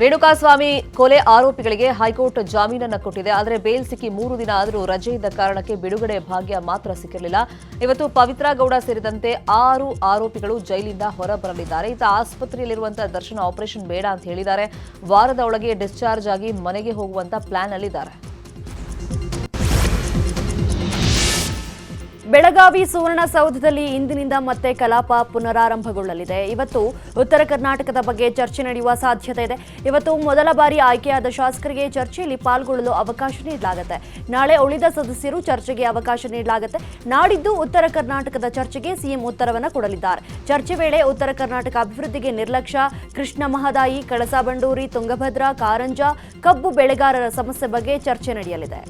ರೇಣುಕಾಸ್ವಾಮಿ ಕೊಲೆ ಆರೋಪಿಗಳಿಗೆ ಹೈಕೋರ್ಟ್ ಜಾಮೀನನ್ನು ಕೊಟ್ಟಿದೆ. ಆದರೆ ಬೇಲ್ ಸಿಕ್ಕಿ ಮೂರು ದಿನ ಆದರೂ ರಜೆ ಇದ್ದ ಕಾರಣಕ್ಕೆ ಬಿಡುಗಡೆ ಭಾಗ್ಯ ಮಾತ್ರ ಸಿಕ್ಕಿರಲಿಲ್ಲ. ಇವತ್ತು ಪವಿತ್ರ ಗೌಡ ಸೇರಿದಂತೆ ಆರು ಆರೋಪಿಗಳು ಜೈಲಿಂದ ಹೊರಬರಲಿದ್ದಾರೆ. ಇತ್ತ ಆಸ್ಪತ್ರೆಯಲ್ಲಿರುವಂತಹ ದರ್ಶನ ಆಪರೇಷನ್ ಬೇಡ ಅಂತ ಹೇಳಿದ್ದಾರೆ. ವಾರದ ಒಳಗೆ ಡಿಸ್ಚಾರ್ಜ್ ಆಗಿ ಮನೆಗೆ ಹೋಗುವಂತ ಪ್ಲಾನ್ ಅಲ್ಲಿದ್ದಾರೆ. ಬೆಳಗಾವಿ ಸುವರ್ಣಸೌಧದಲ್ಲಿ ಇಂದಿನಿಂದ ಮತ್ತೆ ಕಲಾಪ ಪುನರಾರಂಭಗೊಳ್ಳಲಿದೆ. ಇವತ್ತು ಉತ್ತರ ಕರ್ನಾಟಕದ ಬಗ್ಗೆ ಚರ್ಚೆ ನಡೆಯುವ ಸಾಧ್ಯತೆ ಇದೆ. ಇವತ್ತು ಮೊದಲ ಬಾರಿ ಆಯ್ಕೆಯಾದ ಶಾಸಕರಿಗೆ ಚರ್ಚೆಯಲ್ಲಿ ಪಾಲ್ಗೊಳ್ಳಲು ಅವಕಾಶ ನೀಡಲಾಗುತ್ತೆ. ನಾಳೆ ಉಳಿದ ಸದಸ್ಯರು ಚರ್ಚೆಗೆ ಅವಕಾಶ ನೀಡಲಾಗುತ್ತೆ. ನಾಡಿದ್ದು ಉತ್ತರ ಕರ್ನಾಟಕದ ಚರ್ಚೆಗೆ ಸಿಎಂ ಉತ್ತರವನ್ನು ಕೊಡಲಿದ್ದಾರೆ. ಚರ್ಚೆ ವೇಳೆ ಉತ್ತರ ಕರ್ನಾಟಕ ಅಭಿವೃದ್ಧಿಗೆ ನಿರ್ಲಕ್ಷ್ಯ, ಕೃಷ್ಣ ಮಹದಾಯಿ, ಕಳಸಾ ಬಂಡೂರಿ, ತುಂಗಭದ್ರಾ, ಕಾರಂಜ, ಕಬ್ಬು ಬೆಳೆಗಾರರ ಸಮಸ್ಯೆ ಬಗ್ಗೆ ಚರ್ಚೆ ನಡೆಯಲಿದೆ.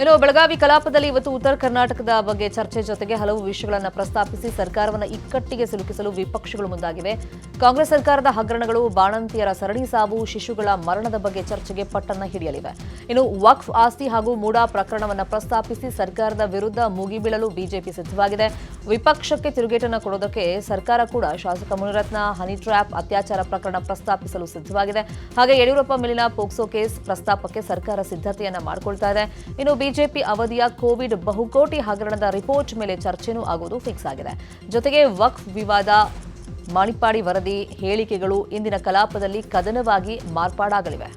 ಇನ್ನು ಬೆಳಗಾವಿ ಕಲಾಪದಲ್ಲಿ ಇವತ್ತು ಉತ್ತರ ಕರ್ನಾಟಕದ ಬಗ್ಗೆ ಚರ್ಚೆ ಜೊತೆಗೆ ಹಲವು ವಿಷಯಗಳನ್ನು ಪ್ರಸ್ತಾಪಿಸಿ ಸರ್ಕಾರವನ್ನು ಇಕ್ಕಟ್ಟಿಗೆ ಸಿಲುಕಿಸಲು ವಿಪಕ್ಷಗಳು ಮುಂದಾಗಿವೆ. ಕಾಂಗ್ರೆಸ್ ಸರ್ಕಾರದ ಹಗರಣಗಳು ಬಾಣಂತಿಯರ ಸರಣಿ ಸಾವು, ಶಿಶುಗಳ ಮರಣದ ಬಗ್ಗೆ ಚರ್ಚೆಗೆ ಪಟ್ಟನ್ನ ಹಿಡಿಯಲಿವೆ. ಇನ್ನು ವಕ್ಫ್ ಆಸ್ತಿ ಹಾಗೂ ಮೂಡಾ ಪ್ರಕರಣವನ್ನು ಪ್ರಸ್ತಾಪಿಸಿ ಸರ್ಕಾರದ ವಿರುದ್ಧ ಮುಗಿಬೀಳಲು ಬಿಜೆಪಿ ಸಿದ್ಧವಾಗಿದೆ. ವಿಪಕ್ಷಕ್ಕೆ ತಿರುಗೇಟನ್ನು ಕೊಡೋದಕ್ಕೆ ಸರ್ಕಾರ ಕೂಡ ಶಾಸಕ ಮುನಿರತ್ನ, ಹನಿ ಟ್ರ್ಯಾಪ್ ಅತ್ಯಾಚಾರ ಪ್ರಕರಣ ಪ್ರಸ್ತಾಪಿಸಲು ಸಿದ್ಧವಾಗಿದೆ. ಹಾಗೆ ಯಡಿಯೂರಪ್ಪ ಮೇಲಿನ ಪೋಕ್ಸೋ ಕೇಸ್ ಪ್ರಸ್ತಾಪಕ್ಕೆ ಸರ್ಕಾರ ಸಿದ್ಧತೆಯನ್ನ ಮಾಡಿಕೊಳ್ತಾ ಇದೆ. ಇನ್ನು ಬಿಜೆಪಿ ಅವಧಿಯ ಕೋವಿಡ್ ಬಹುಕೋಟಿ ಹಗರಣದ ರಿಪೋರ್ಟ್ ಮೇಲೆ ಚರ್ಚೆನೂ ಆಗುವುದು ಫಿಕ್ಸ್ ಆಗಿದೆ. ಜೊತೆಗೆ ವಕ್ಫ್ ವಿವಾದ ಮಣಿಪಾಡಿ ವರದಿ ಹೇಳಿಕೆಗಳು ಇಂದಿನ ಕಲಾಪದಲ್ಲಿ ಕದನವಾಗಿ ಮಾರ್ಪಾಡಾಗಲಿವೆ.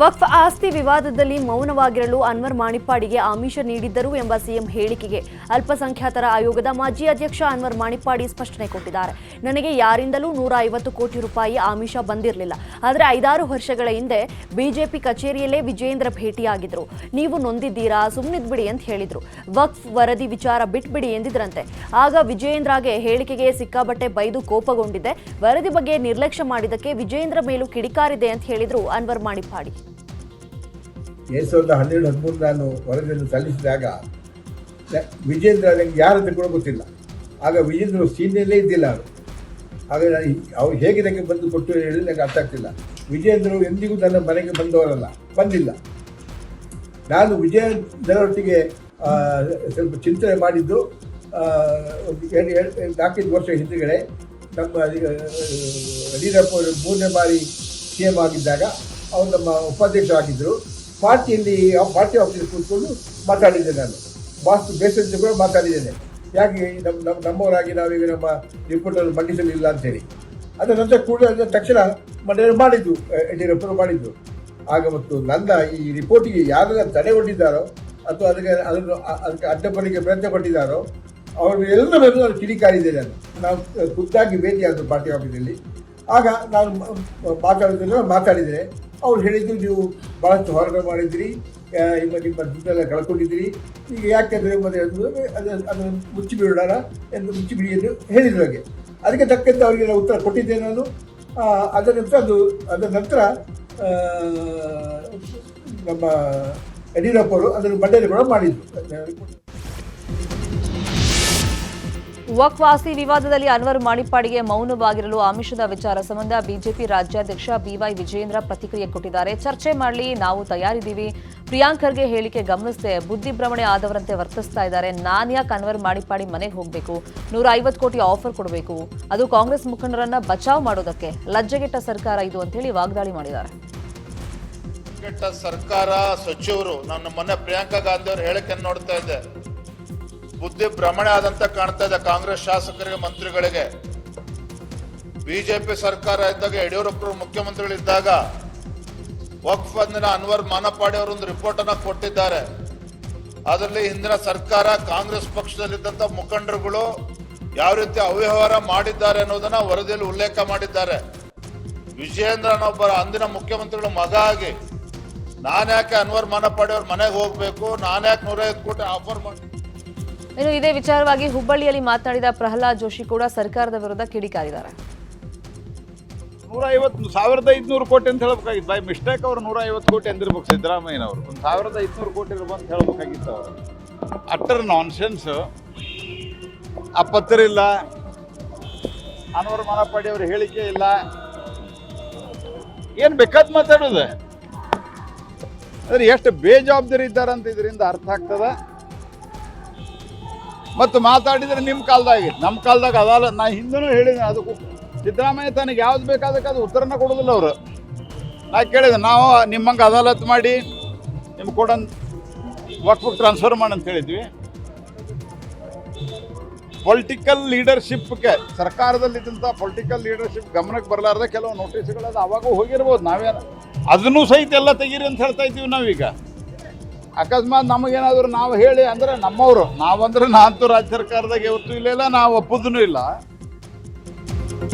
ವಕ್ಫ್ ಆಸ್ತಿ ವಿವಾದದಲ್ಲಿ ಮೌನವಾಗಿರಲು ಅನ್ವರ್ ಮಾಣಿಪ್ಪಾಡಿಗೆ ಆಮಿಷ ನೀಡಿದ್ದರು ಎಂಬ ಸಿಎಂ ಹೇಳಿಕೆಗೆ ಅಲ್ಪಸಂಖ್ಯಾತರ ಆಯೋಗದ ಮಾಜಿ ಅಧ್ಯಕ್ಷ ಅನ್ವರ್ ಮಾಣಿಪ್ಪಾಡಿ ಸ್ಪಷ್ಟನೆ ಕೊಟ್ಟಿದ್ದಾರೆ. ನನಗೆ ಯಾರಿಂದಲೂ ನೂರ ಐವತ್ತು ಕೋಟಿ ರೂಪಾಯಿ ಆಮಿಷ ಬಂದಿರಲಿಲ್ಲ. ಆದರೆ ಐದಾರು ವರ್ಷಗಳ ಹಿಂದೆ ಬಿಜೆಪಿ ಕಚೇರಿಯಲ್ಲೇ ವಿಜೇಂದ್ರ ಭೇಟಿಯಾಗಿದ್ರು. ನೀವು ನೊಂದಿದ್ದೀರಾ? ಸುಮ್ಮನಿದ್ಬಿಡಿ ಅಂತ ಹೇಳಿದ್ರು. ವಕ್ಫ್ ವರದಿ ವಿಚಾರ ಬಿಟ್ಬಿಡಿ ಎಂದಿದ್ರಂತೆ. ಆಗ ವಿಜಯೇಂದ್ರಗೆ ಹೇಳಿಕೆಗೆ ಸಿಕ್ಕಾಬಟ್ಟೆ ಬೈದು ಕೋಪಗೊಂಡಿದೆ ವರದಿ ಬಗ್ಗೆ ನಿರ್ಲಕ್ಷ್ಯ ಮಾಡಿದ್ದಕ್ಕೆ ವಿಜಯೇಂದ್ರ ಮೇಲೂ ಕಿಡಿಕಾರಿದೆ ಅಂತ ಹೇಳಿದ್ರು ಅನ್ವರ್ ಮಾಣಿಪ್ಪಾಡಿ. ಎರಡು ಸಾವಿರದ ಹನ್ನೆರಡು, ಹದಿಮೂರು ನಾನು ವರದಿಯನ್ನು ಸಲ್ಲಿಸಿದಾಗ ವಿಜೇಂದ್ರ ನನಗೆ ಯಾರಂತ ಕೂಡ ಗೊತ್ತಿಲ್ಲ. ಆಗ ವಿಜೇಂದ್ರ ಸೀನಿಯಲ್ಲೇ ಇದ್ದಿಲ್ಲ ಅವರು. ಆಗ ನಾನು ಅವ್ರು ಹೇಗೆ ನನಗೆ ಬಂದು ಕೊಟ್ಟು ಹೇಳಿ ನನಗೆ ಅರ್ಥ ಆಗ್ತಿಲ್ಲ. ವಿಜೇಂದ್ರ ಎಂದಿಗೂ ನನ್ನ ಮನೆಗೆ ಬಂದವರಲ್ಲ, ಬಂದಿಲ್ಲ. ನಾನು ವಿಜಯೇಂದ್ರರೊಟ್ಟಿಗೆ ಸ್ವಲ್ಪ ಚಿಂತನೆ ಮಾಡಿದ್ದು ಎರಡು ಎರಡು ನಾಲ್ಕೈದು ವರ್ಷ ಹಿಂದುಗಡೆ ನಮ್ಮ ಯಡಿಯೂರಪ್ಪ ಅವರು ಮೂರನೇ ಬಾರಿ ಸಿ ಎಂ ಆಗಿದ್ದಾಗ, ಅವರು ನಮ್ಮ ಉಪಾಧ್ಯಕ್ಷರಾಗಿದ್ದರು. ಪಾರ್ಟಿಯಲ್ಲಿ, ಪಾರ್ಟಿ ಆಫೀಸ್ ಕೂತ್ಕೊಂಡು ಮಾತಾಡಿದ್ದೆ ನಾನು. ಬಾಸ್ ಬೇಸರಿಸಿ ಕೂಡ ಮಾತಾಡಿದ್ದೇನೆ. ಯಾಕೆ ನಮ್ಮ ನಮ್ಮ ನಮ್ಮವರಾಗಿ ನಾವೀಗ ನಮ್ಮ ರಿಪೋರ್ಟನ್ನು ಮಂಡಿಸಲಿಲ್ಲ ಅಂತೇಳಿ. ಅದರ ನಂತರ ಕೂಡ ತಕ್ಷಣ ಮನೆಯಲ್ಲಿ ಮಾಡಿದ್ದು ಯಡಿಯೂರಪ್ಪರು ಮಾಡಿದ್ದು. ಆಗ ಮತ್ತು ನನ್ನ ಈ ರಿಪೋರ್ಟಿಗೆ ಯಾರೆಲ್ಲ ತಡೆ ಒಡ್ಡಿದ್ದಾರೋ ಅಥವಾ ಅದಕ್ಕೆ, ಅದನ್ನು ಅದಕ್ಕೆ ಅಡ್ಡಪಡಿಗೆ ಪ್ರಯತ್ನ ಪಟ್ಟಿದ್ದಾರೋ, ಅವರು ಎಲ್ಲರನ್ನು ನಾನು ಕಿಡಿಕಾರಿದ್ದೆ ನಾನು. ನಾವು ಖುದ್ದಾಗಿ ಭೇಟಿಯಾದರು ಪಾರ್ಟಿ ಆಫೀಸಲ್ಲಿ ಆಗ ನಾನು ಮ- ಮಾತಾಡಿದ್ರೆ ಮಾತಾಡಿದರೆ ಅವ್ರು ಹೇಳಿದ್ದು ನೀವು ಭಾಳಷ್ಟು ಹೋರಾಟ ಮಾಡಿದ್ರಿ. ನಿಮ್ಮ ನಿಮ್ಮ ದುಡ್ಡೆಲ್ಲ ಕಳ್ಕೊಂಡಿದ್ದೀರಿ ಈಗ ಯಾಕೆಂದರೆ ಮತ್ತೆ ಅದು ಅದನ್ನು ಅದನ್ನು ಮುಚ್ಚಿಬಿಡೋಣ ಎಂದು ಮುಚ್ಚಿಬಿಡಿ ಎಂದು ಹೇಳಿದ್ರು ಹಾಗೆ. ಅದಕ್ಕೆ ತಕ್ಕಂತೆ ಅವರಿಗೆ ನಾನು ಉತ್ತರ ಕೊಟ್ಟಿದ್ದೆ ನಾನು. ಅದರ ನಂತರ ಅದು ಅದರ ನಂತರ ನಮ್ಮ ಯಡಿಯೂರಪ್ಪ ಅವರು ಅದನ್ನು ಮಂಡನೆ ಕೂಡ ಮಾಡಿದ್ರು. ವಕ್ಫ್ ಆಸ್ತಿ ವಿವಾದದಲ್ಲಿ ಅನ್ವರ್ ಮಾಣಿಪ್ಪಾಡಿಗೆ ಮೌನವಾಗಿರಲು ಆಮಿಷದ ವಿಚಾರ ಸಂಬಂಧ ಬಿಜೆಪಿ ರಾಜ್ಯಾಧ್ಯಕ್ಷ ಬಿವೈ ವಿಜಯೇಂದ್ರ ಪ್ರತಿಕ್ರಿಯೆ ಕೊಟ್ಟಿದ್ದಾರೆ. ಚರ್ಚೆ ಮಾಡಲಿ, ನಾವು ತಯಾರಿದ್ದೀವಿ. ಪ್ರಿಯಾಂಕರ್ಗೆ ಹೇಳಿಕೆ ಗಮನಿಸದೆ. ಬುದ್ಧಿಭ್ರಮಣೆ ಆದವರಂತೆ ವರ್ತಿಸ್ತಾ ಇದ್ದಾರೆ. ನಾನ್ಯಾಕ್ ಅನ್ವರ್ ಮಾಣಿಪ್ಪಾಡಿ ಮನೆಗೆ ಹೋಗಬೇಕು? ನೂರ ಐವತ್ತು ಕೋಟಿ ಆಫರ್ ಕೊಡಬೇಕು. ಅದು ಕಾಂಗ್ರೆಸ್ ಮುಖಂಡರನ್ನ ಬಚಾವ್ ಮಾಡೋದಕ್ಕೆ ಲಜ್ಜೆಗೆಟ್ಟ ಸರ್ಕಾರ ಇದು ಅಂತ ಹೇಳಿ ವಾಗ್ದಾಳಿ ಮಾಡಿದ್ದಾರೆ. ಸರ್ಕಾರ ಸಚಿವರು, ನನ್ನ ಮೊನ್ನೆ ಪ್ರಿಯಾಂಕಾ ಗಾಂಧಿ ಅವರು ಹೇಳಿಕೆ ನೋಡ್ತಾ ಇದ್ದೆ. ಬುದ್ಧಿ ಭ್ರಮಣೆ ಆದಂತ ಕಾಣ್ತಾ ಇದೆ ಕಾಂಗ್ರೆಸ್ ಶಾಸಕರಿಗೆ, ಮಂತ್ರಿಗಳಿಗೆ. ಬಿಜೆಪಿ ಸರ್ಕಾರ ಇದ್ದಾಗ, ಯಡಿಯೂರಪ್ಪರು ಮುಖ್ಯಮಂತ್ರಿಗಳಿದ್ದಾಗ ವಕ್ಫ್ ಅಂದಿನ ಅನ್ವರ್ ಮಾನಪಾಡಿ ಅವರು ಒಂದು ರಿಪೋರ್ಟ್ ಅನ್ನ ಕೊಟ್ಟಿದ್ದಾರೆ. ಅದರಲ್ಲಿ ಹಿಂದಿನ ಸರ್ಕಾರ, ಕಾಂಗ್ರೆಸ್ ಪಕ್ಷದಲ್ಲಿದ್ದಂಥ ಮುಖಂಡರುಗಳು ಯಾವ ರೀತಿ ಅವ್ಯವಹಾರ ಮಾಡಿದ್ದಾರೆ ಅನ್ನೋದನ್ನ ವರದಿಯಲ್ಲಿ ಉಲ್ಲೇಖ ಮಾಡಿದ್ದಾರೆ. ವಿಜಯೇಂದ್ರನೊಬ್ಬರ ಅಂದಿನ ಮುಖ್ಯಮಂತ್ರಿಗಳ ಮಗ ಆಗಿ ನಾನು ಯಾಕೆ ಅನ್ವರ್ ಮಾನಪಾಡಿ ಅವ್ರ ಮನೆಗೆ ಹೋಗ್ಬೇಕು ನಾನು ಯಾಕೆ ನೂರೈವತ್ತು ಕೋಟಿ ಆಫರ್ ಮಾಡಿ ಇನ್ನು ಇದೇ ವಿಚಾರವಾಗಿ ಹುಬ್ಬಳ್ಳಿಯಲ್ಲಿ ಮಾತನಾಡಿದ ಪ್ರಹ್ಲಾದ್ ಜೋಶಿ ಕೂಡ ಸರ್ಕಾರದ ವಿರುದ್ಧ ಕಿಡಿಕಾರಿದ್ದಾರೆ. ನೂರ ಐವತ್ತು ಸಾವಿರದ ಐದುನೂರು ಕೋಟಿ ಅಂತ ಹೇಳ್ಬೇಕಾಗಿತ್ತು. ಬೈ ಮಿಸ್ಟೇಕ್ ಅವರು ನೂರ ಐವತ್ತು ಕೋಟಿ ಅಂದಿರ್ಬೇಕು ಸಿದ್ದರಾಮಯ್ಯನವರು ಒಂದು ಸಾವಿರದ ಐದುನೂರು ಕೋಟಿ ಅಂತ ಹೇಳ್ಬೇಕಾಗಿತ್ತು ಅವರು. ಅಟ್ಟರ್ ನಾನ್ಸೆನ್ಸ್ ಆ ಪತ್ರ ಇಲ್ಲ. ಅನ್ವರ್ ಅವ್ರ ಹೇಳಿಕೆ ಇಲ್ಲ. ಏನು ಬೇಕಾದ್ ಮಾತಾಡೋದು? ಅಂದ್ರೆ ಎಷ್ಟು ಬೇಜವಾಬ್ದಾರಿ ಇದ್ದಾರೆ ಅಂತ ಇದರಿಂದ ಅರ್ಥ ಆಗ್ತದ? ಮತ್ತು ಮಾತಾಡಿದ್ರೆ ನಿಮ್ಮ ಕಾಲದಾಗಿ. ನಮ್ಮ ಕಾಲದಾಗ ಅದಲ್ಲ ನಾ ಹಿಂದೂ ಹೇಳಿದೆ ಅದಕ್ಕೂ ಸಿದ್ದರಾಮಯ್ಯ ತನಗೆ ಯಾವ್ದು ಬೇಕಾದಕ್ಕೆ ಅದು ಉತ್ತರನ ಕೊಡೋದಿಲ್ಲ ಅವರು. ನಾ ಕೇಳಿದೆ, ನಾವು ನಿಮ್ಮಂಗೆ ಅದಾಲತ್ ಮಾಡಿ, ನಿಮ್ಗೆ ಕೊಡನ್ ವಕ್ಫ್ ಟ್ರಾನ್ಸ್ಫರ್ ಮಾಡಿ ಅಂತ ಹೇಳಿದ್ವಿ. ಪೊಲಿಟಿಕಲ್ ಲೀಡರ್ಶಿಪ್ಗೆ ಸರ್ಕಾರದಲ್ಲಿದ್ದಂಥ ಪೊಲಿಟಿಕಲ್ ಲೀಡರ್ಶಿಪ್ ಗಮನಕ್ಕೆ ಬರಲಾರ್ದ ಕೆಲವು ನೋಟಿಸ್ಗಳು ಅವಾಗ ಹೋಗಿರ್ಬೋದು ನಾವೇನು. ಅದನ್ನೂ ಸಹಿತ ಎಲ್ಲ ತೆಗೀರಿ ಅಂತ ಹೇಳ್ತಾ ಇದ್ದೀವಿ ನಾವೀಗ. ಅಕಸ್ಮಾತ್ ನಮಗೇನಾದರೂ ನಾವು ಹೇಳಿ ಅಂದರೆ ನಮ್ಮವರು. ನಾವಂದ್ರೆ ನಾಂತು ರಾಜ್ಯ ಸರ್ಕಾರದಾಗ ಯಾವತ್ತೂ ಇಲ್ಲ ಇಲ್ಲ ನಾವು ಒಪ್ಪುದೂ ಇಲ್ಲ.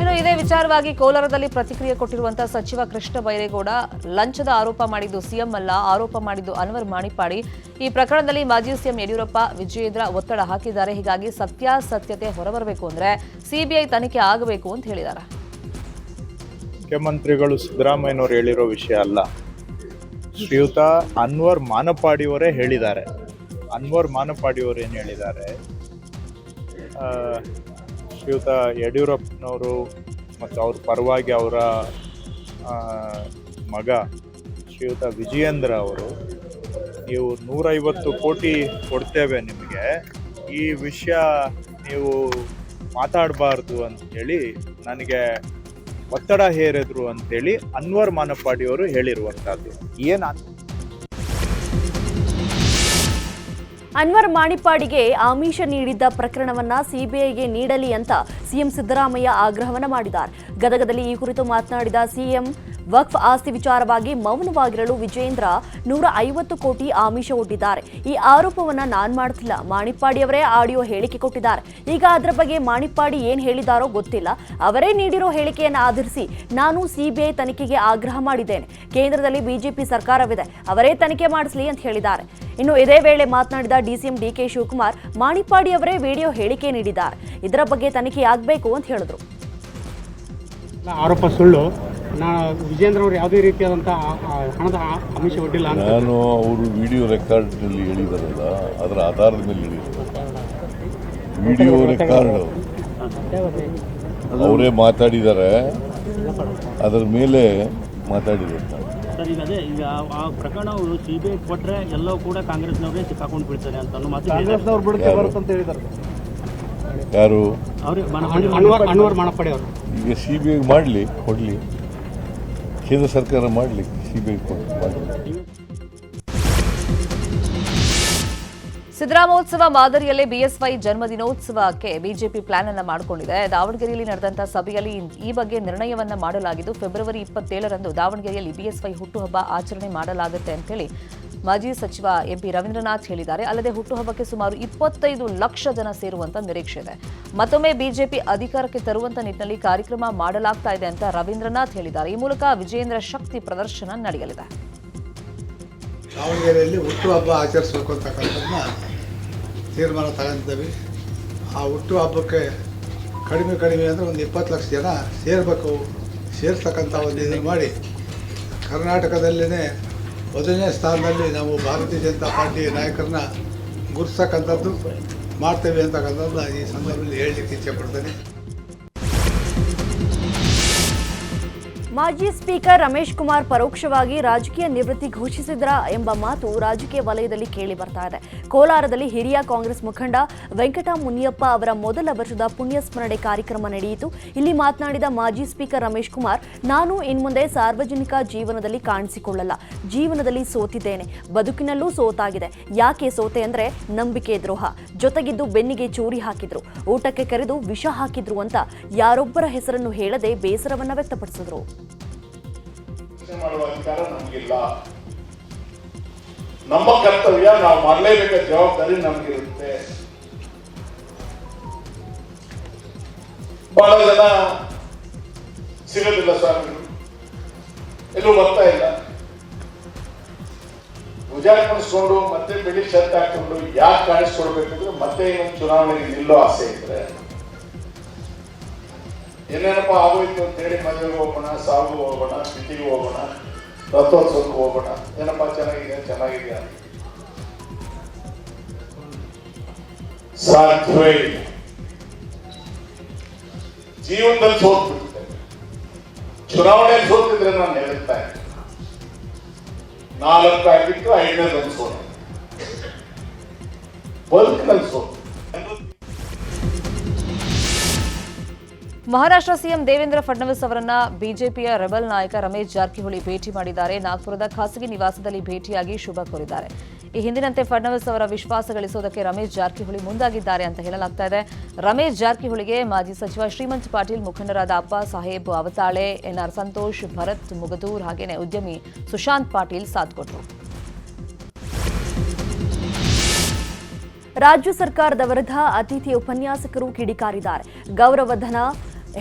ಇನ್ನು ಇದೇ ವಿಚಾರವಾಗಿ ಕೋಲಾರದಲ್ಲಿ ಪ್ರತಿಕ್ರಿಯೆ ಕೊಟ್ಟಿರುವಂತಹ ಸಚಿವ ಕೃಷ್ಣ ಬೈರೇಗೌಡ ಲಂಚದ ಆರೋಪ ಮಾಡಿದ್ದು ಸಿಎಂ ಅಲ್ಲ ಆರೋಪ ಮಾಡಿದ್ದು ಅನ್ವರ್ ಮಾಣಿಪಾಡಿ. ಈ ಪ್ರಕರಣದಲ್ಲಿ ಮಾಜಿ ಸಿಎಂ ಯಡಿಯೂರಪ್ಪ ವಿಜಯೇಂದ್ರ ಒತ್ತಡ ಹಾಕಿದ್ದಾರೆ. ಹೀಗಾಗಿ ಸತ್ಯಾಸತ್ಯತೆ ಹೊರಬರಬೇಕು ಅಂದ್ರೆ ಸಿಬಿಐ ತನಿಖೆ ಆಗಬೇಕು ಅಂತ ಹೇಳಿದ್ದಾರೆ. ಮುಖ್ಯಮಂತ್ರಿಗಳು ಸಿದ್ದರಾಮಯ್ಯನವರು ಹೇಳಿರೋ ವಿಷಯ ಅಲ್ಲ. ಶ್ರೀಯುತ ಅನ್ವರ್ ಮಾನಪಾಡಿಯವರೇ ಹೇಳಿದ್ದಾರೆ. ಅನ್ವರ್ ಮಾನಪಾಡಿಯವರು ಏನು ಹೇಳಿದ್ದಾರೆ? ಶ್ರೀಯುತ ಯಡಿಯೂರಪ್ಪನವರು ಮತ್ತು ಅವ್ರ ಪರವಾಗಿ ಅವರ ಮಗ ಶ್ರೀಯುತ ವಿಜಯೇಂದ್ರ ಅವರು, ನೀವು ನೂರೈವತ್ತು ಕೋಟಿ ಕೊಡ್ತೇವೆ ನಿಮಗೆ. ಈ ವಿಷಯ ನೀವು ಮಾತಾಡಬಾರ್ದು ಅಂತೇಳಿ ನನಗೆ ಒತ್ತಡ ಹೇರಿದ್ರು ಅಂತೇಳಿ ಅನ್ವರ್ ಮಾನಪಾಡಿಯವರು ಹೇಳಿರುವಂತಹದ್ದು ಏನ ಅನ್- ಅನ್ವರ್ ಮಾಣಿಪ್ಪಾಡಿಗೆ ಆಮಿಷ ನೀಡಿದ್ದ ಪ್ರಕರಣವನ್ನ ಸಿಬಿಐಗೆ ನೀಡಲಿ ಅಂತ ಸಿಎಂ ಸಿದ್ದರಾಮಯ್ಯ ಆಗ್ರಹವನ್ನ ಮಾಡಿದ್ದಾರೆ. ಗದಗದಲ್ಲಿ ಈ ಕುರಿತು ಮಾತನಾಡಿದ ಸಿಎಂ ವಕ್ಫ್ ಆಸ್ತಿ ವಿಚಾರವಾಗಿ ಮೌನವಾಗಿರಲು ವಿಜೇಂದ್ರ ನೂರ ಐವತ್ತು ಕೋಟಿ ಆಮಿಷ ಒಡ್ಡಿದ್ದಾರೆ. ಈ ಆರೋಪವನ್ನ ನಾನ್ ಮಾಡ್ತಿಲ್ಲ. ಮಾಣಿಪ್ಪಾಡಿಯವರೇ ಆಡಿಯೋ ಹೇಳಿಕೆ ಕೊಟ್ಟಿದ್ದಾರೆ. ಈಗ ಅದರ ಬಗ್ಗೆ ಮಾಣಿಪ್ಪಾಡಿ ಏನ್ ಹೇಳಿದಾರೋ ಗೊತ್ತಿಲ್ಲ. ಅವರೇ ನೀಡಿರೋ ಹೇಳಿಕೆಯನ್ನು ಆಧರಿಸಿ ನಾನು ಸಿಬಿಐ ತನಿಖೆಗೆ ಆಗ್ರಹ ಮಾಡಿದ್ದೇನೆ. ಕೇಂದ್ರದಲ್ಲಿ ಬಿಜೆಪಿ ಸರ್ಕಾರವಿದೆ. ಅವರೇ ತನಿಖೆ ಮಾಡಿಸಲಿ ಅಂತ ಹೇಳಿದ್ದಾರೆ. ಇನ್ನು ಇದೇ ವೇಳೆ ಮಾತನಾಡಿದ ಡಿಸಿಎಂ ಡಿಕೆ ಶಿವಕುಮಾರ್, ಮಾಣಿಪ್ಪಾಡಿ ಅವರೇ ವಿಡಿಯೋ ಹೇಳಿಕೆ ನೀಡಿದ್ದಾರೆ. ಇದರ ಬಗ್ಗೆ ತನಿಖೆ ಆಗಬೇಕು ಅಂತ ಹೇಳಿದ್ರು. ಆರೋಪ ಸುಳ್ಳು. ನಾ ವಿಜೇಂದ್ರ ಅವರು ಯಾವುದೇ ರೀತಿಯಾದಂಥ ಹಣದ ಆಮಿಷ ಒಡ್ಡಿಲ್ಲ ಅಂತ ನಾನು ಅವರು ವಿಡಿಯೋ ರೆಕಾರ್ಡ್ನಲ್ಲಿ ಹೇಳಿದಾರಲ್ಲ ಅದರ ಆಧಾರದ ಮೇಲೆ ಹೇಳಿದ್ರು. ವಿಡಿಯೋ ರೆಕಾರ್ಡ್ ಅವರೇ. ಮಾತಾಡಿದ್ದಾರೆ ಅದರ ಮೇಲೆ ಮಾತಾಡಿದ್ದಾರೆ. ಸರ್ ಈಗ ಅದೇ ಈಗ ಆ- ಪ್ರಕರಣ ಅವರು ಸಿ ಬಿ ಐ ಕೊಟ್ಟರೆ ಎಲ್ಲವೂ ಕೂಡ ಕಾಂಗ್ರೆಸ್ನವರೇ ಸಿಕ್ಕಾಕೊಂಡು ಬೀಳ್ತಾರೆ ಅಂತ ಅನ್ನೋ ಮಾತು ಯಾರು? ಯಾರು? ಅವ್ರಿಗೆ ಯಾರು ಅನ್ವರ್ ಮಾಣಪ್ಪಾಡಿ ಅವರು. ಈಗ ಸಿ ಬಿ ಐ ಮಾಡಲಿ ಕೊಡಲಿ. ಕೇಂದ್ರ ಸರ್ಕಾರ ಮಾಡಲಿ, ಸಿಬಿಐ ಬಿ ಮಾಡಲಿ. ಸಿದ್ದರಾಮೋತ್ಸವ ಮಾದರಿಯಲ್ಲೇ ಬಿಎಸ್ವೈ ಜನ್ಮದಿನೋತ್ಸವಕ್ಕೆ ಬಿಜೆಪಿ ಪ್ಲಾನ್ ಅನ್ನು ಮಾಡಿಕೊಂಡಿದೆ. ದಾವಣಗೆರೆಯಲ್ಲಿ ನಡೆದಂತಹ ಸಭೆಯಲ್ಲಿ ಈ ಬಗ್ಗೆ ನಿರ್ಣಯವನ್ನ ಮಾಡಲಾಗಿದ್ದು, ಫೆಬ್ರವರಿ ಇಪ್ಪತ್ತೇಳರಂದು ದಾವಣಗೆರೆಯಲ್ಲಿ ಬಿಎಸ್ವೈ ಹುಟ್ಟುಹಬ್ಬ ಆಚರಣೆ ಮಾಡಲಾಗುತ್ತೆ ಅಂತೇಳಿ ಮಾಜಿ ಸಚಿವ ಎಂಪಿ ರವೀಂದ್ರನಾಥ್ ಹೇಳಿದ್ದಾರೆ. ಅಲ್ಲದೆ ಹುಟ್ಟುಹಬ್ಬಕ್ಕೆ ಸುಮಾರು ಇಪ್ಪತ್ತೈದು ಲಕ್ಷ ಜನ ಸೇರುವಂತ ನಿರೀಕ್ಷೆ ಇದೆ. ಮತ್ತೊಮ್ಮೆ ಬಿಜೆಪಿ ಅಧಿಕಾರಕ್ಕೆ ತರುವಂತ ನಿಟ್ಟಿನಲ್ಲಿ ಕಾರ್ಯಕ್ರಮ ಮಾಡಲಾಗ್ತಾ ಇದೆ ಅಂತ ರವೀಂದ್ರನಾಥ್ ಹೇಳಿದ್ದಾರೆ. ಈ ಮೂಲಕ ವಿಜೇಂದ್ರ ಶಕ್ತಿ ಪ್ರದರ್ಶನ ನಡೆಯಲಿದೆ. ದಾವಣಗೆರೆಯಲ್ಲಿ ಹುಟ್ಟುಹಬ್ಬ ಆಚರಿಸಬೇಕು ಅಂತಕ್ಕಂಥದ್ದನ್ನ ತೀರ್ಮಾನ ತಗೊಂಡಿದ್ದೀವಿ. ಆ ಹುಟ್ಟು ಹಬ್ಬಕ್ಕೆ ಕಡಿಮೆ ಕಡಿಮೆ ಅಂದರೆ ಒಂದು ಇಪ್ಪತ್ತು ಲಕ್ಷ ಜನ ಸೇರಬೇಕು. ಸೇರ್ತಕ್ಕಂಥ ಒಂದು ಇದನ್ನು ಮಾಡಿ ಕರ್ನಾಟಕದಲ್ಲೇ ಮೊದಲನೇ ಸ್ಥಾನದಲ್ಲಿ ನಾವು ಭಾರತೀಯ ಜನತಾ ಪಾರ್ಟಿ ನಾಯಕರನ್ನ ಗುರುತಿಸ್ತಕ್ಕಂಥದ್ದು ಮಾಡ್ತೇವೆ ಅಂತಕ್ಕಂಥದ್ದು ಈ ಸಂದರ್ಭದಲ್ಲಿ ಹೇಳಲಿಕ್ಕೆ ಇಚ್ಛೆ ಪಡ್ತೇನೆ. ಮಾಜಿ ಸ್ಪೀಕರ್ ರಮೇಶ್ ಕುಮಾರ್ ಪರೋಕ್ಷವಾಗಿ ರಾಜಕೀಯ ನಿವೃತ್ತಿ ಘೋಷಿಸಿದ್ರ ಎಂಬ ಮಾತು ರಾಜಕೀಯ ವಲಯದಲ್ಲಿ ಕೇಳಿ ಬರ್ತಾ ಇದೆ. ಕೋಲಾರದಲ್ಲಿ ಹಿರಿಯ ಕಾಂಗ್ರೆಸ್ ಮುಖಂಡ ವೆಂಕಟ ಮುನಿಯಪ್ಪ ಅವರ ಮೊದಲ ವರ್ಷದ ಪುಣ್ಯಸ್ಮರಣೆ ಕಾರ್ಯಕ್ರಮ ನಡೆಯಿತು. ಇಲ್ಲಿ ಮಾತನಾಡಿದ ಮಾಜಿ ಸ್ಪೀಕರ್ ರಮೇಶ್ ಕುಮಾರ್, ನಾನು ಇನ್ಮುಂದೆ ಸಾರ್ವಜನಿಕ ಜೀವನದಲ್ಲಿ ಕಾಣಿಸಿಕೊಳ್ಳಲ್ಲ. ಜೀವನದಲ್ಲಿ ಸೋತಿದ್ದೇನೆ. ಬದುಕಿನಲ್ಲೂ ಸೋತಾಗಿದೆ. ಯಾಕೆ ಸೋತೆ ಅಂದ್ರೆ ನಂಬಿಕೆ ದ್ರೋಹ. ಜೊತೆಗಿದ್ದು ಬೆನ್ನಿಗೆ ಚೂರಿ ಹಾಕಿದ್ರು. ಊಟಕ್ಕೆ ಕರೆದು ವಿಷ ಹಾಕಿದ್ರು ಅಂತ ಯಾರೊಬ್ಬರ ಹೆಸರನ್ನು ಹೇಳದೆ ಬೇಸರವನ್ನ ವ್ಯಕ್ತಪಡಿಸಿದ್ರು. ಯೋಚನೆ ಮಾಡುವ ಅಧಿಕಾರ ನಮಗಿಲ್ಲ. ನಮ್ಮ ಕರ್ತವ್ಯ ನಾವು ಮಾಡಲೇಬೇಕಾದ ಜವಾಬ್ದಾರಿ ನಮಗಿರುತ್ತೆ. ಬಹಳ ಜನ ಸಿಗೋದಿಲ್ಲ ಸ್ವಾಮಿಗಳು ಎಲ್ಲೂ ಬರ್ತಾ ಇಲ್ಲ. ಭುಜ ಕುಣಿಸ್ಕೊಂಡು ಮತ್ತೆ ಬಿಳಿ ಶರ್ಟ್ ಹಾಕೊಂಡು ಯಾಕೆ ಕಾಣಿಸ್ಕೊಳ್ಬೇಕಂದ್ರೆ ಮತ್ತೆ ಇನ್ನೊಂದು ಚುನಾವಣೆಗೆ ನಿಲ್ಲೋ ಆಸೆ ಇದ್ರೆ. ಏನೇನಪ್ಪ ಆಗೋಯ್ತು ಅಂತೇಳಿ ಮದುವೆಗೆ ಹೋಗೋಣ ಸಾವು ಹೋಗೋಣ, ಸಿಟಿಗೆ ಹೋಗೋಣ, ರಥೋತ್ಸವಕ್ಕೆ ಹೋಗೋಣ. ಏನಪ್ಪ ಚೆನ್ನಾಗಿದೆ ಚೆನ್ನಾಗಿದೆಯಾ. ಸಾಧ್ಯವೇ ಇಲ್ಲ. ಜೀವನದಲ್ಲಿ ಸೋತ್ಬಿಟ್ಟಿದೆ ಚುನಾವಣೆಯಲ್ಲಿ ಸೋತಿದ್ರೆ ನಾನು ಹೇಳುತ್ತಾ ಇದ್ದೆ. ನಾಲ್ಕು ಆಗಿತ್ತು ಐದನೇದಲ್ಲಿ ಸೋತ. ಬದುಕಿನಲ್ಲಿ ಸೋತು. ಮಹಾರಾಷ್ಟ್ರ ಸಿಎಂ ದೇವೇಂದ್ರ ಫಡ್ನವೀಸ್ ಅವರನ್ನ ಬಿಜೆಪಿಯ ರೆಬಲ್ ನಾಯಕ ರಮೇಶ್ ಜಾರಕಿಹೊಳಿ ಭೇಟಿ ಮಾಡಿದ್ದಾರೆ. ನಾಗ್ಪುರದ ಖಾಸಗಿ ನಿವಾಸದಲ್ಲಿ ಭೇಟಿಯಾಗಿ ಶುಭ ಕೋರಿದ್ದಾರೆ. ಈ ಹಿಂದಿನಂತೆ ಫಡ್ನವೀಸ್ ಅವರ ವಿಶ್ವಾಸ ಗಳಿಸುವುದಕ್ಕೆ ರಮೇಶ್ ಜಾರಕಿಹೊಳಿ ಮುಂದಾಗಿದ್ದಾರೆ ಅಂತ ಹೇಳಲಾಗ್ತಾ ಇದೆ. ರಮೇಶ್ ಜಾರಕಿಹೊಳಿಗೆ ಮಾಜಿ ಸಚಿವ ಶ್ರೀಮಂತ್ ಪಾಟೀಲ್ ಮುಖಂಡರಾದ ಅಪ್ಪ ಸಾಹೇಬ್ ಅವತಾಳೆ, ಎನ್ಆರ್ ಸಂತೋಷ್, ಭರತ್ ಮುಗದೂರ್ ಹಾಗೇನೆ ಉದ್ಯಮಿ ಸುಶಾಂತ್ ಪಾಟೀಲ್ ಸಾಥ್ ಕೊಟ್ಟರು. ರಾಜ್ಯ ಸರ್ಕಾರದ ವಿರುದ್ಧ ಅತಿಥಿ ಉಪನ್ಯಾಸಕರು ಕಿಡಿಕಾರಿದ್ದಾರೆ. ಗೌರವಧನ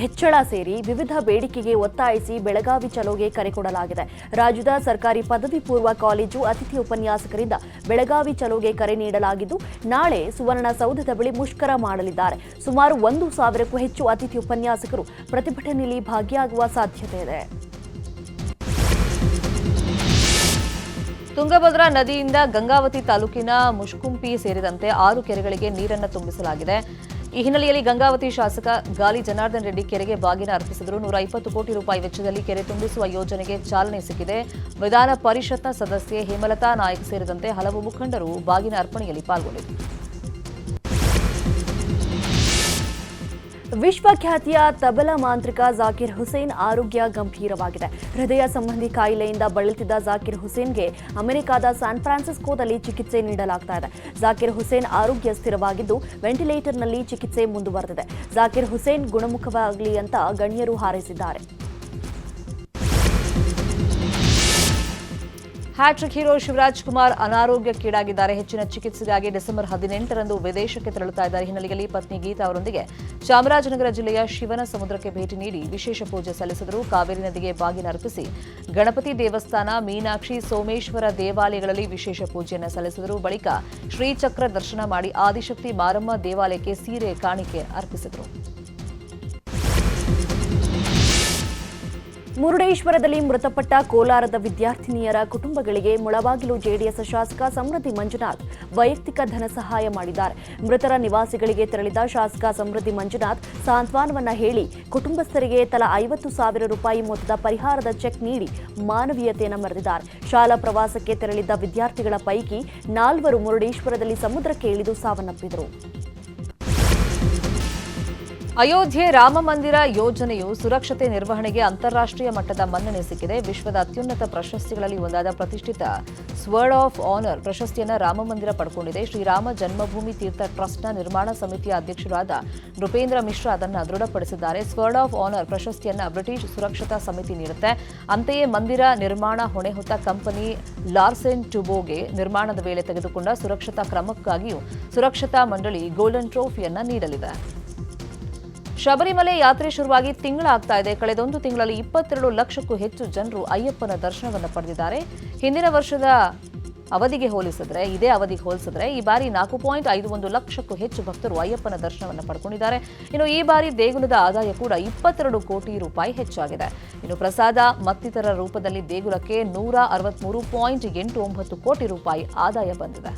ಹೆಚ್ಚಳ ಸೇರಿ ವಿವಿಧ ಬೇಡಿಕೆಗೆ ಒತ್ತಾಯಿಸಿ ಬೆಳಗಾವಿ ಚಲೋಗೆ ಕರೆ ಕೊಡಲಾಗಿದೆ. ರಾಜ್ಯದ ಸರ್ಕಾರಿ ಪದವಿ ಪೂರ್ವ ಕಾಲೇಜು ಅತಿಥಿ ಉಪನ್ಯಾಸಕರಿಂದ ಬೆಳಗಾವಿ ಚಲೋಗೆ ಕರೆ ನೀಡಲಾಗಿದ್ದು, ನಾಳೆ ಸುವರ್ಣಸೌಧದ ಬಳಿ ಮುಷ್ಕರ ಮಾಡಲಿದ್ದಾರೆ. ಸುಮಾರು ಒಂದು ಸಾವಿರಕ್ಕೂ ಹೆಚ್ಚು ಅತಿಥಿ ಉಪನ್ಯಾಸಕರು ಪ್ರತಿಭಟನೆಯಲ್ಲಿ ಭಾಗಿಯಾಗುವ ಸಾಧ್ಯತೆ ಇದೆ. ತುಂಗಭದ್ರಾ ನದಿಯಿಂದ ಗಂಗಾವತಿ ತಾಲೂಕಿನ ಮುಷ್ಕುಂಪಿ ಸೇರಿದಂತೆ ಆರು ಕೆರೆಗಳಿಗೆ ನೀರನ್ನು ತುಂಬಿಸಲಾಗಿದೆ. ಈ ಹಿನ್ನೆಲೆಯಲ್ಲಿ ಗಂಗಾವತಿ ಶಾಸಕ ಗಾಲಿ ಜನಾರ್ದನ್ ರೆಡ್ಡಿ ಕೆರೆಗೆ ಬಾಗಿನ ಅರ್ಪಿಸಿದರು. ನೂರ ಇಪ್ಪತ್ತು ಕೋಟಿ ರೂಪಾಯಿ ವೆಚ್ಚದಲ್ಲಿ ಕೆರೆ ತುಂಬಿಸುವ ಯೋಜನೆಗೆ ಚಾಲನೆ ಸಿಕ್ಕಿದೆ. ವಿಧಾನ ಪರಿಷತ್ನ ಸದಸ್ಯೆ ಹೇಮಲತಾ ನಾಯಕ್ ಸೇರಿದಂತೆ ಹಲವು ಮುಖಂಡರು ಬಾಗಿನ ಅರ್ಪಣೆಯಲ್ಲಿ ಪಾಲ್ಗೊಂಡಿದ್ದರು. ವಿಶ್ವಖ್ಯಾತಿಯ ತಬಲಾ ಮಾಂತ್ರಿಕ ಜಾಕಿರ್ ಹುಸೇನ್ ಆರೋಗ್ಯ ಗಂಭೀರವಾಗಿದೆ. ಹೃದಯ ಸಂಬಂಧಿ ಕಾಯಿಲೆಯಿಂದ ಬಳಲುತ್ತಿದ್ದ ಜಾಕಿರ್ ಹುಸೇನ್ಗೆ ಅಮೆರಿಕದ ಸ್ಯಾನ್ ಫ್ರಾನ್ಸಿಸ್ಕೋದಲ್ಲಿ ಚಿಕಿತ್ಸೆ ನೀಡಲಾಗ್ತಾ ಇದೆ. ಜಾಕಿರ್ ಹುಸೇನ್ ಆರೋಗ್ಯ ಸ್ಥಿರವಾಗಿದ್ದು, ವೆಂಟಿಲೇಟರ್ನಲ್ಲಿ ಚಿಕಿತ್ಸೆ ಮುಂದುವರೆದಿದೆ. ಜಾಕಿರ್ ಹುಸೇನ್ ಗುಣಮುಖವಾಗಲಿ ಅಂತ ಗಣ್ಯರು ಹಾರೈಸಿದ್ದಾರೆ. ಹ್ಯಾಟ್ರಿಕ್ ಹೀರೋ ಶಿವರಾಜ್ ಕುಮಾರ್ ಅನಾರೋಗ್ಯಕ್ಕೀಡಾಗಿದ್ದಾರೆ. ಹೆಚ್ಚಿನ ಚಿಕಿತ್ಸೆಗಾಗಿ ಡಿಸೆಂಬರ್ ಹದಿನೆಂಟರಂದು ವಿದೇಶಕ್ಕೆ ತೆರಳುತ್ತಾ ಇದ್ದಾರೆ. ಹಿನ್ನೆಲೆಯಲ್ಲಿ ಪತ್ನಿ ಗೀತಾ ಅವರೊಂದಿಗೆ ಚಾಮರಾಜನಗರ ಜಿಲ್ಲೆಯ ಶಿವನ ಸಮುದ್ರಕ್ಕೆ ಭೇಟಿ ನೀಡಿ ವಿಶೇಷ ಪೂಜೆ ಸಲ್ಲಿಸಿದರು. ಕಾವೇರಿ ನದಿಗೆ ಬಾಗಿನ ಅರ್ಪಿಸಿ ಗಣಪತಿ ದೇವಸ್ಥಾನ, ಮೀನಾಕ್ಷಿ, ಸೋಮೇಶ್ವರ ದೇವಾಲಯಗಳಲ್ಲಿ ವಿಶೇಷ ಪೂಜೆಯನ್ನು ಸಲ್ಲಿಸಿದರು. ಬಳಿಕ ಶ್ರೀಚಕ್ರ ದರ್ಶನ ಮಾಡಿ ಆದಿಶಕ್ತಿ ಮಾರಮ್ಮ ದೇವಾಲಯಕ್ಕೆ ಸೀರೆ, ಕಾಣಿಕೆ ಅರ್ಪಿಸಿದರು. ಮುರುಡೇಶ್ವರದಲ್ಲಿ ಮೃತಪಟ್ಟ ಕೋಲಾರದ ವಿದ್ಯಾರ್ಥಿನಿಯರ ಕುಟುಂಬಗಳಿಗೆ ಮುಳಬಾಗಿಲು ಜೆಡಿಎಸ್ ಶಾಸಕ ಸಮೃದ್ಧಿ ಮಂಜುನಾಥ್ ವೈಯಕ್ತಿಕ ಧನ ಸಹಾಯ ಮಾಡಿದ್ದಾರೆ. ಮೃತರ ನಿವಾಸಿಗಳಿಗೆ ತೆರಳಿದ ಶಾಸಕ ಸಮೃದ್ಧಿ ಮಂಜುನಾಥ್ ಸಾಂತ್ವಾನವನ್ನ ಹೇಳಿ ಕುಟುಂಬಸ್ಥರಿಗೆ ತಲಾ ಐವತ್ತು ಸಾವಿರ ರೂಪಾಯಿ ಮೊತ್ತದ ಪರಿಹಾರದ ಚೆಕ್ ನೀಡಿ ಮಾನವೀಯತೆಯನ್ನು ಮರೆದಿದ್ದಾರೆ ಶಾಲಾ ಪ್ರವಾಸಕ್ಕೆ ತೆರಳಿದ್ದ ವಿದ್ಯಾರ್ಥಿಗಳ ಪೈಕಿ ನಾಲ್ವರು ಮುರುಡೇಶ್ವರದಲ್ಲಿ ಸಮುದ್ರಕ್ಕೆ ಇಳಿದು ಸಾವನ್ನಪ್ಪಿದರು. ಅಯೋಧ್ಯೆ ರಾಮ ಮಂದಿರ ಯೋಜನೆಯು ಸುರಕ್ಷತೆ ನಿರ್ವಹಣೆಗೆ ಅಂತಾರಾಷ್ಟ್ರೀಯ ಮಟ್ಟದ ಮನ್ನಣೆ ಸಿಕ್ಕಿದೆ. ವಿಶ್ವದ ಅತ್ಯುನ್ನತ ಪ್ರಶಸ್ತಿಗಳಲ್ಲಿ ಒಂದಾದ ಪ್ರತಿಷ್ಠಿತ ಸ್ವರ್ಡ್ ಆಫ್ ಆನರ್ ಪ್ರಶಸ್ತಿಯನ್ನು ರಾಮ ಮಂದಿರ ಪಡ್ಕೊಂಡಿದೆ. ಶ್ರೀರಾಮ ಜನ್ಮಭೂಮಿ ತೀರ್ಥ ಟ್ರಸ್ಟ್ನ ನಿರ್ಮಾಣ ಸಮಿತಿಯ ಅಧ್ಯಕ್ಷರಾದ ನೃಪೇಂದ್ರ ಮಿಶ್ರಾ ಅದನ್ನು ದೃಢಪಡಿಸಿದ್ದಾರೆ. ಸ್ವರ್ಡ್ ಆಫ್ ಆನರ್ ಪ್ರಶಸ್ತಿಯನ್ನು ಬ್ರಿಟಿಷ್ ಸುರಕ್ಷತಾ ಸಮಿತಿ ನೀಡುತ್ತೆ. ಅಂತೆಯೇ ಮಂದಿರ ನಿರ್ಮಾಣ ಹೊಣೆ ಹೊತ್ತ ಕಂಪನಿ ಲಾರ್ಸೆನ್ ಟುಬೋಗೆ ನಿರ್ಮಾಣದ ವೇಳೆ ತೆಗೆದುಕೊಂಡ ಸುರಕ್ಷತಾ ಕ್ರಮಕ್ಕಾಗಿಯೂ ಸುರಕ್ಷತಾ ಮಂಡಳಿ ಗೋಲ್ಡನ್ ಟ್ರೋಫಿಯನ್ನು ನೀಡಲಿದೆ. ಶಬರಿಮಲೆ ಯಾತ್ರೆ ಶುರುವಾಗಿ ತಿಂಗಳಾಗ್ತಾ ಇದೆ. ಕಳೆದೊಂದು ತಿಂಗಳಲ್ಲಿ ಇಪ್ಪತ್ತೆರಡು ಲಕ್ಷಕ್ಕೂ ಹೆಚ್ಚು ಜನರು ಅಯ್ಯಪ್ಪನ ದರ್ಶನವನ್ನು ಪಡೆದಿದ್ದಾರೆ. ಹಿಂದಿನ ವರ್ಷದ ಅವಧಿಗೆ ಹೋಲಿಸಿದ್ರೆ, ಇದೇ ಅವಧಿಗೆ ಹೋಲಿಸಿದ್ರೆ ಈ ಬಾರಿ ನಾಲ್ಕು ಪಾಯಿಂಟ್ ಐದು ಒಂದು ಲಕ್ಷಕ್ಕೂ ಹೆಚ್ಚು ಭಕ್ತರು ಅಯ್ಯಪ್ಪನ ದರ್ಶನವನ್ನು ಪಡ್ಕೊಂಡಿದ್ದಾರೆ. ಇನ್ನು ಈ ಬಾರಿ ದೇಗುಲದ ಆದಾಯ ಕೂಡ ಇಪ್ಪತ್ತೆರಡು ಕೋಟಿ ರೂಪಾಯಿ ಹೆಚ್ಚಾಗಿದೆ. ಇನ್ನು ಪ್ರಸಾದ ಮತ್ತಿತರ ರೂಪದಲ್ಲಿ ದೇಗುಲಕ್ಕೆ ನೂರ ಅರವತ್ಮೂರು ಪಾಯಿಂಟ್ ಎಂಟು ಒಂಬತ್ತು ಕೋಟಿ ರೂಪಾಯಿ ಆದಾಯ ಬಂದಿದೆ.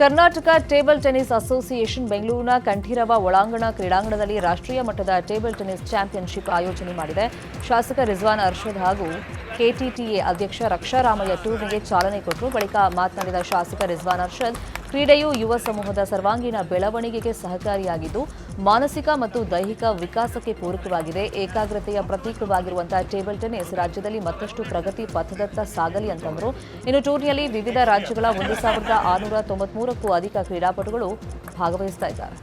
ಕರ್ನಾಟಕ ಟೇಬಲ್ ಟೆನ್ನಿಸ್ ಅಸೋಸಿಯೇಷನ್ ಬೆಂಗಳೂರಿನ ಕಂಠೀರವ ಒಳಾಂಗಣ ಕ್ರೀಡಾಂಗಣದಲ್ಲಿ ರಾಷ್ಟ್ರೀಯ ಮಟ್ಟದ ಟೇಬಲ್ ಟೆನ್ನಿಸ್ ಚಾಂಪಿಯನ್ಶಿಪ್ ಆಯೋಜನೆ ಮಾಡಿದೆ. ಶಾಸಕ ರಿಜ್ವಾನ್ ಅರ್ಷದ್ ಹಾಗೂ ಕೆಟಿಟಿಎ ಅಧ್ಯಕ್ಷ ರಕ್ಷಾರಾಮಯ್ಯ ಟೂರ್ನಿಗೆ ಚಾಲನೆ ಕೊಟ್ಟರು. ಬಳಿಕ ಮಾತನಾಡಿದ ಶಾಸಕ ರಿಜ್ವಾನ್ ಅರ್ಷದ್ ಕ್ರೀಡೆಯು ಯುವ ಸಮೂಹದ ಸರ್ವಾಂಗೀಣ ಬೆಳವಣಿಗೆಗೆ ಸಹಕಾರಿಯಾಗಿದ್ದು, ಮಾನಸಿಕ ಮತ್ತು ದೈಹಿಕ ವಿಕಾಸಕ್ಕೆ ಪೂರಕವಾಗಿದೆ. ಏಕಾಗ್ರತೆಯ ಪ್ರತೀಕವಾಗಿರುವಂತಹ ಟೇಬಲ್ ಟೆನ್ನಿಸ್ ರಾಜ್ಯದಲ್ಲಿ ಮತ್ತಷ್ಟು ಪ್ರಗತಿ ಪಥದತ್ತ ಸಾಗಲಿ ಅಂತಂದರು. ಇನ್ನು ಟೂರ್ನಿಯಲ್ಲಿ ವಿವಿಧ ರಾಜ್ಯಗಳ ಒಂದು ಸಾವಿರದ ಆರುನೂರ ತೊಂಬತ್ಮೂರಕ್ಕೂ ಅಧಿಕ ಕ್ರೀಡಾಪಟುಗಳು ಭಾಗವಹಿಸ್ತಾ ಇದ್ದಾರೆ.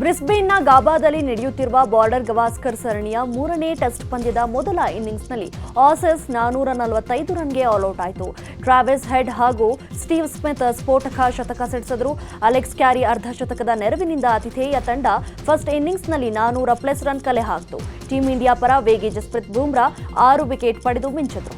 ಬ್ರಿಸ್ಬೇನ್ನ ಗಾಬಾದಲ್ಲಿ ನಡೆಯುತ್ತಿರುವ ಬಾರ್ಡರ್ ಗವಾಸ್ಕರ್ ಸರಣಿಯ ಮೂರನೇ ಟೆಸ್ಟ್ ಪಂದ್ಯದ ಮೊದಲ ಇನ್ನಿಂಗ್ಸ್ನಲ್ಲಿ ಆಸೆಸ್ ನಾನೂರ ನಲವತ್ತೈದು ರನ್ಗೆ ಆಲ್ಔಟ್ ಆಯಿತು. ಟ್ರಾವೆಸ್ ಹೆಡ್ ಹಾಗೂ ಸ್ಟೀವ್ ಸ್ಮಿತ್ ಸ್ಫೋಟಕ ಶತಕ ಸಿಡಿಸಿದ್ರು. ಅಲೆಕ್ಸ್ ಕ್ಯಾರಿ ಅರ್ಧ ಶತಕದ ನೆರವಿನಿಂದ ಆತಿಥೇಯ ತಂಡ ಫಸ್ಟ್ ಇನ್ನಿಂಗ್ಸ್ನಲ್ಲಿ ನಾನೂರ ಪ್ಲಸ್ ರನ್ ಕಲೆ ಹಾಕಿತು. ಟೀಂ ಇಂಡಿಯಾ ಪರ ವೇಗಿ ಜಸ್ಪ್ರೀತ್ ಬೂಮ್ರಾ ಆರು ವಿಕೆಟ್ ಪಡೆದು ಮಿಂಚಿದ್ರು.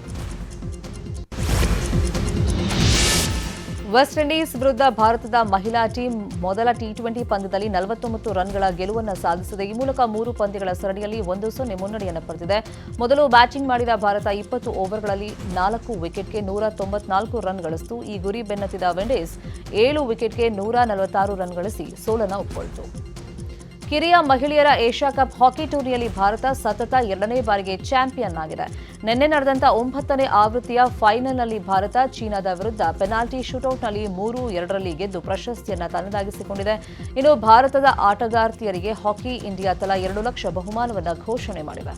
ವೆಸ್ಟ್ ಇಂಡೀಸ್ ವಿರುದ್ಧ ಭಾರತದ ಮಹಿಳಾ ಟೀಮ್ ಮೊದಲ ಟಿ ಟ್ವೆಂಟಿ ಪಂದ್ಯದಲ್ಲಿ ನಲವತ್ತೊಂಬತ್ತು ರನ್ಗಳ ಗೆಲುವನ್ನು ಸಾಧಿಸಿದೆ. ಈ ಮೂಲಕ ಮೂರು ಪಂದ್ಯಗಳ ಸರಣಿಯಲ್ಲಿ ಒಂದು ಸೊನ್ನೆ ಮುನ್ನಡೆಯನ್ನು ಪಡೆದಿದೆ. ಮೊದಲು ಬ್ಯಾಟಿಂಗ್ ಮಾಡಿದ ಭಾರತ ಇಪ್ಪತ್ತು ಓವರ್ಗಳಲ್ಲಿ ನಾಲ್ಕು ವಿಕೆಟ್ಗೆ ನೂರ ತೊಂಬತ್ನಾಲ್ಕು ರನ್ ಗಳಿಸಿತು ಈ ಗುರಿ ಬೆನ್ನತ್ತಿದ ವೆಂಡೀಸ್ ಏಳು ವಿಕೆಟ್ಗೆ ನೂರ ನಲವತ್ತಾರು ರನ್ ಗಳಿಸಿ ಸೋಲನ್ನು ಒಪ್ಪಿಕೊಂಡಿತು ಕಿರಿಯ ಮಹಿಳೆಯರ ಏಷ್ಯಾ ಕಪ್ ಹಾಕಿ ಟೂರ್ನಿಯಲ್ಲಿ ಭಾರತ ಸತತ ಎರಡನೇ ಬಾರಿಗೆ ಚಾಂಪಿಯನ್ ಆಗಿದೆ. ನಿನ್ನೆ ನಡೆದಂತ ಒಂಬತ್ತನೇ ಆವೃತ್ತಿಯ ಫೈನಲ್ನಲ್ಲಿ ಭಾರತ ಚೀನಾದ ವಿರುದ್ಧ ಪೆನಾಲ್ಟಿ ಶೂಟೌಟ್ನಲ್ಲಿ ಮೂರು ಎರಡರಲ್ಲಿ ಗೆದ್ದು ಪ್ರಶಸ್ತಿಯನ್ನು ತನ್ನದಾಗಿಸಿಕೊಂಡಿದೆ. ಇನ್ನು ಭಾರತದ ಆಟಗಾರ್ತಿಯರಿಗೆ ಹಾಕಿ ಇಂಡಿಯಾ ತಲಾ ಎರಡು ಲಕ್ಷ ಬಹುಮಾನವನ್ನು ಘೋಷಣೆ ಮಾಡಿದೆ.